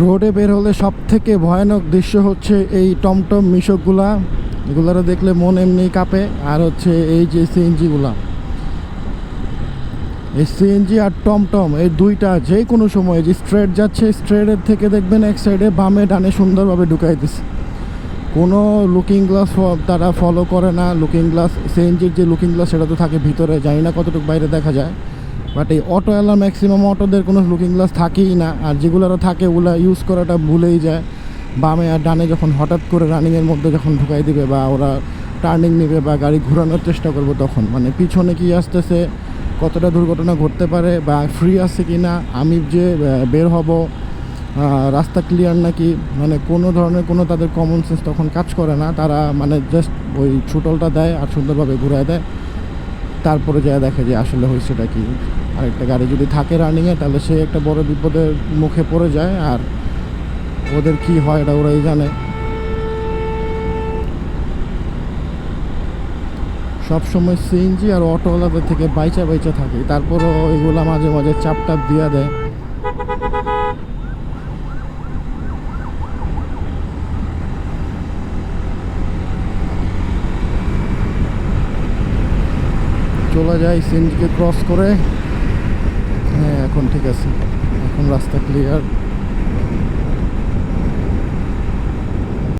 রোডে বের হলে সব থেকে ভয়ানক দৃশ্য হচ্ছে এই টমটম মিশকগুলা। এগুলারা দেখলে মন এমনি কাঁপে। আর হচ্ছে এই যে সিএনজিগুলা। এই সিএনজি আর টমটম এই দুইটা যে কোনো সময় যে স্ট্রেট যাচ্ছে, স্ট্রেটের থেকে দেখবেন এক সাইডে বামে ডানে সুন্দরভাবে ঢুকাই দিচ্ছে কোনো লুকিং গ্লাস তারা ফলো করে না। লুকিং গ্লাস, সিএনজির যে লুকিং গ্লাস সেটা তো থাকে ভিতরে, জানি না কতটুকু বাইরে দেখা যায়। বাট এই অটো এলা ম্যাক্সিমাম অটোদের কোনো লুকিং গ্লাস থাকেই না। আর যেগুলোরও থাকে, ওগুলো ইউজ করাটা ভুলেই যায়। বামে আর ডানে যখন হঠাৎ করে রানিংয়ের মধ্যে যখন ঢুকাই দিবে বা ওরা টার্নিং নেবে বা গাড়ি ঘোরানোর চেষ্টা করব তখন মানে পিছনে কি আসতেছে, কতটা দুর্ঘটনা ঘটতে পারে বা ফ্রি আছে কি না আমি যে বের হব রাস্তা ক্লিয়ার নাকি মানে কোনো ধরনের কোনো তাদের কমন সেন্স তখন কাজ করে না। তারা মানে জাস্ট ওই ছুটলটা দেয় আর সুন্দরভাবে ঘুরায় দেয়। তারপরে যা দেখে যে আসলে হয়েছেটা কি। আরেকটা গাড়ি যদি থাকে রানিংয়ে তাহলে সে একটা বড় বিপদের মুখে পড়ে যায়। আর ওদের কি হয় এটা ওরাই জানে। সব সময় সিএনজি আর অটোওয়ালাদের থেকে বাইচা বাইচা থাকে। তারপরও এগুলা মাঝে মাঝে চাপ টাপ দিয়া দেয়। চলে যাই সিএনজিকে ক্রস করে। হ্যাঁ এখন ঠিক আছে। এখন রাস্তা ক্লিয়ার